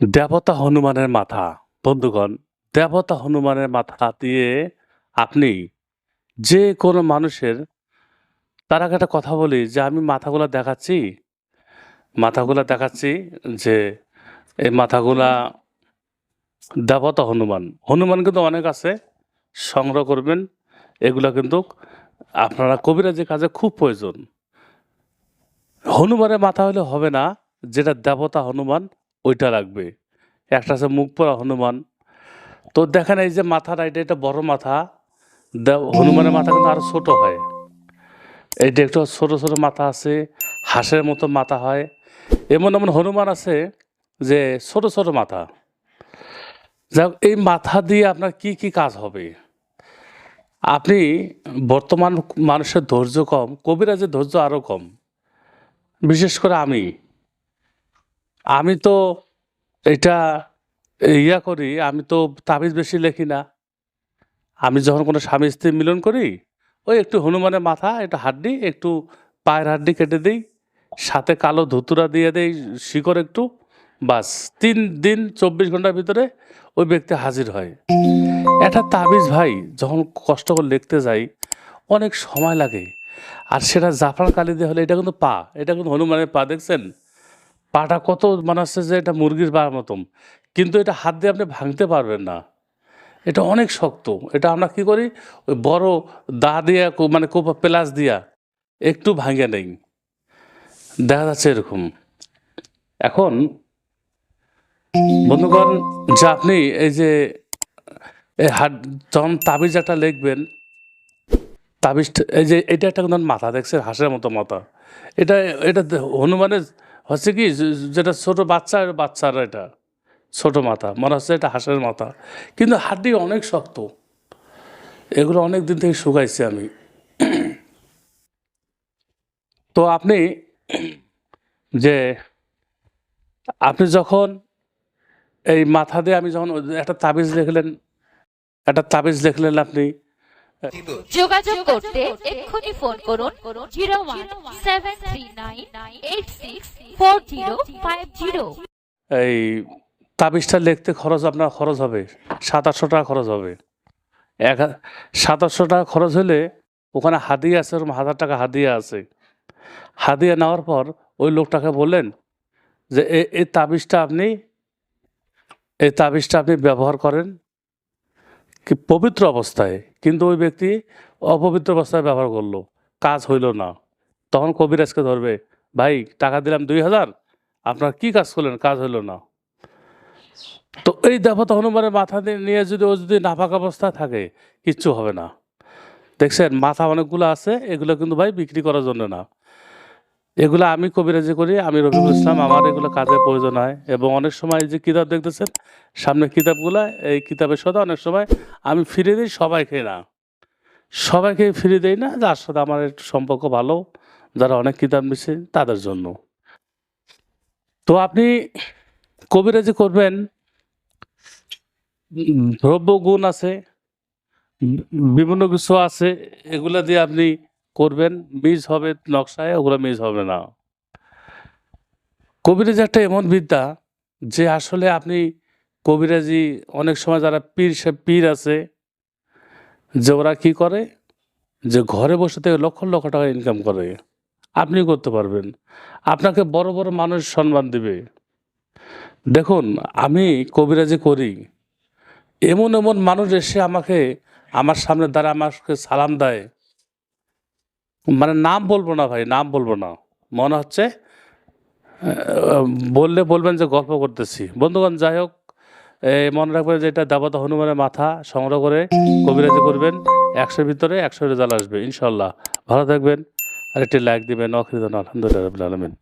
দেবতা হনুমানের মাথা। বন্ধুগণ, দেবতা হনুমানের মাথা দিয়ে আপনি যে কোনো মানুষের, তার আগে একটা কথা বলি যে আমি মাথাগুলা দেখাচ্ছি। মাথাগুলা দেখাচ্ছি যে এই মাথাগুলা দেবতা হনুমান। হনুমান কিন্তু অনেক আছে, সংগ্রহ করবেন। এগুলা কিন্তু আপনারা কবিরাজি কাজে খুব প্রয়োজন। হনুমানের মাথা হলে হবে না যেটা দেবতা হনুমান ওইটা লাগবে। একটা আছে মুখ পড়া হনুমান। তো দেখেন এই যে মাথাটা এটা এটা বড় মাথা। হনুমানের মাথা কিন্তু আরও ছোট হয়। এইটা একটু ছোট ছোট মাথা আছে, হাঁসের মতো মাথা হয়। এমন এমন হনুমান আছে যে ছোট ছোট মাথা। যাক, এই মাথা দিয়ে আপনার কি কি কাজ হবে? আপনি বর্তমান মানুষের ধৈর্য কম, কবিরাজের ধৈর্য আরও কম। বিশেষ করে আমি। আমি তো এটা ইয়া করি, আমি তো তাবিজ বেশি লেখি না। আমি যখন কোনো স্বামী স্ত্রী মিলন করি, ওই একটু হনুমানের মাথা, একটু হাড্ডি, একটু পায়ের হাড্ডি কেটে দিই, সাথে কালো ধুতুরা দিয়ে দেই শিকড় একটু, বাস তিন দিন চব্বিশ ঘণ্টার ভিতরে ওই ব্যক্তি হাজির হয়। একটা তাবিজ ভাই, যখন কষ্ট করে লিখতে যাই, অনেক সময় লাগে। আর সেটা জাফরান কালি দিয়ে হলে এটা কিন্তু পা, এটা কিন্তু হনুমানের পা, দেখছেন? পাটা কত মনে হচ্ছে যে এটা মুরগির পার মতন। কিন্তু এটা হাত দিয়ে আপনি ভাঙতে পারবেন না। এটা অনেক শক্ত। এটা আমরা কি করি? ওই বড় দা দিয়া মানে কোপা প্লাস দিয়া একটু ভাঙে নেই। দেখা যাচ্ছে এরকম। এখন বন্ধুগণ, যে আপনি এই যে হাত যখন তাবিজ একটা লিখবেন তাবিজ এই যে এটা একটা মাথা, দেখছেন? হাঁসের মতো মাথা। এটা এটা হনুমানের হচ্ছে কি যেটা ছোট বাচ্চা বাচ্চার এটা, ছোট মাথা, মনে হচ্ছে এটা হাঁসের মাথা। কিন্তু হাড্ডি অনেক শক্ত। এগুলো অনেক দিন থেকে শুকাইছি আমি। তো আপনি, যে, আপনি যখন এই মাথা দিয়ে আমি যখন একটা তাবিজ লিখলেন, একটা তাবিজ লিখলেন আপনি যোগাযোগ করতে এক্ষুনি ফোন করুন zero one seven three nine eight six four zero five zero. এই তাবিজটা লিখতে খরচ আপনার খরচ হবে। সাত আটশো টাকা খরচ হবে। এক সাত আটশো টাকা খরচ হলে ওখানে হাদিয়া আছে ওরকম হাজার টাকা হাদিয়া আছে। হাদিয়া নেওয়ার পর ওই লোকটাকে বললেন যে এই তাবিজটা আপনি এই তাবিজটা আপনি ব্যবহার করেন। কি পবিত্র অবস্থায়। কিন্তু ওই ব্যক্তি অপবিত্র অবস্থায় ব্যবহার করল। কাজ হইল না। তখন কবিরাজকে ধরবে, ভাই, টাকা দিলাম দুই হাজার, আপনার কি কাজ করলেন? কাজ হইল না। তো এই দেবতা হনুমানের মাথা নিয়ে যদি ও যদি নাপাক অবস্থায় থাকে, কিচ্ছু হবে না। দেখছেন, মাথা অনেকগুলো আছে, এগুলো কিন্তু ভাই বিক্রি করার জন্য না। এগুলো আমি কবিরাজি করি, আমি রফিকুল ইসলাম, আমার এগুলো কাজে প্রয়োজন হয়। এবং অনেক সময় যে কিতাব দেখতেছেন, সামনে কিতাবগুলো, এই কিতাবের সাথে অনেক সময় আমি ফিরে দিই সবাইকে না। সবাইকে ফিরে দেই না, যার সাথে আমার একটু সম্পর্ক ভালো, যারা অনেক কিতাব নিচ্ছে তাদের জন্য। তো আপনি কবিরাজি করবেন দ্রব্য গুণ আছে, বিভিন্ন কিছু আছে, এগুলা দিয়ে আপনি করবেন, মিস হবে নকশায়, ওগুলো মিস হবে না। কবিরাজি একটা এমন বিদ্যা যে আসলে আপনি কবিরাজি অনেক সময় যারা পীর, সে পীর আছে, যে ওরা কী করে? যে ঘরে বসে থেকে লক্ষ লক্ষ টাকা ইনকাম করে। আপনি করতে পারবেন। আপনাকে বড় বড় মানুষ সম্মান দিবে। দেখুন, আমি কবিরাজি করি। এমন এমন মানুষ এসে আমাকে, আমার সামনে দ্বারা আমাকে সালাম দেয়। মানে নাম বলব না ভাই, নাম বলব না। মনে হচ্ছে বললে বলবেন যে গল্প করতেছি। বন্ধুগণ, যাই হোক মনে রাখবেন যে এটা দেবতা হনুমানের মাথা সংগ্রহ করে কবিরাজি করবেন। একশোর ভিতরে একশো রেজাল্ট আসবে, ইনশাল্লাহ। ভালো থাকবেন আর একটি লাইক দেবেন। অখিদান আলহামদুলিল্লাহ আলমিন।